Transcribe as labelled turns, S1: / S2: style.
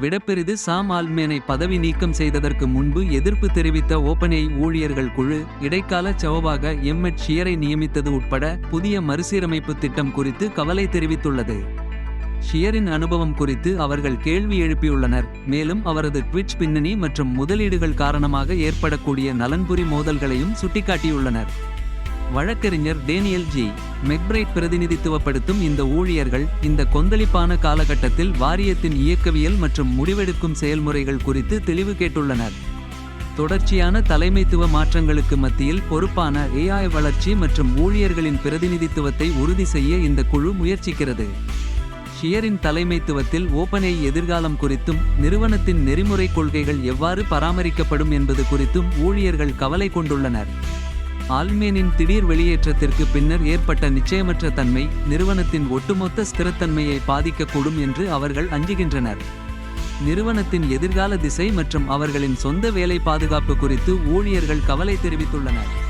S1: விடப்பெரிது சாம் ஆல்மேனை பதவி நீக்கம் செய்ததற்கு முன்பு எதிர்ப்பு தெரிவித்த ஓப்பனை ஊழியர்கள் குழு இடைக்கால சவவாக எம்எட் ஷியரை நியமித்தது உட்பட புதிய மறுசீரமைப்பு திட்டம் குறித்து கவலை தெரிவித்துள்ளது. ஷியரின் அனுபவம் குறித்து அவர்கள் கேள்வி எழுப்பியுள்ளனர். மேலும் அவரது ட்விட்ச் பின்னணி மற்றும் முதலீடுகள் காரணமாக ஏற்படக்கூடிய நலன்புரி மோதல்களையும் சுட்டிக்காட்டியுள்ளனர். வழக்கறிஞர் டேனியல் ஜி. மெக்பிரைட் பிரதிநிதித்துவப்படுத்தும் இந்த ஊழியர்கள் இந்த கொந்தளிப்பான காலகட்டத்தில் வாரியத்தின் இயக்கவியல் மற்றும் முடிவெடுக்கும் செயல்முறைகள் குறித்து தெளிவு கேட்டுள்ளனர். தொடர்ச்சியான தலைமைத்துவ மாற்றங்களுக்கு மத்தியில் பொறுப்பான ஏஐ வளர்ச்சி மற்றும் ஊழியர்களின் பிரதிநிதித்துவத்தை உறுதி செய்ய இந்த குழு முயற்சிக்கிறது. ஷியரின் தலைமைத்துவத்தில் ஓபனை எதிர்காலம் குறித்தும் நிறுவனத்தின் நெறிமுறை கொள்கைகள் எவ்வாறு பராமரிக்கப்படும் என்பது குறித்தும் ஊழியர்கள் கவலை கொண்டுள்ளனர். ஆல்மேனின் திடீர் வெளியேற்றத்திற்கு பின்னர் ஏற்பட்ட நிச்சயமற்ற தன்மை நிறுவனத்தின் ஒட்டுமொத்த ஸ்திரத்தன்மையை பாதிக்கக்கூடும் என்று அவர்கள் அஞ்சுகின்றனர். நிறுவனத்தின் எதிர்கால திசை மற்றும் அவர்களின் சொந்த வேலை பாதுகாப்பு குறித்து ஊழியர்கள் கவலை தெரிவித்துள்ளனர்.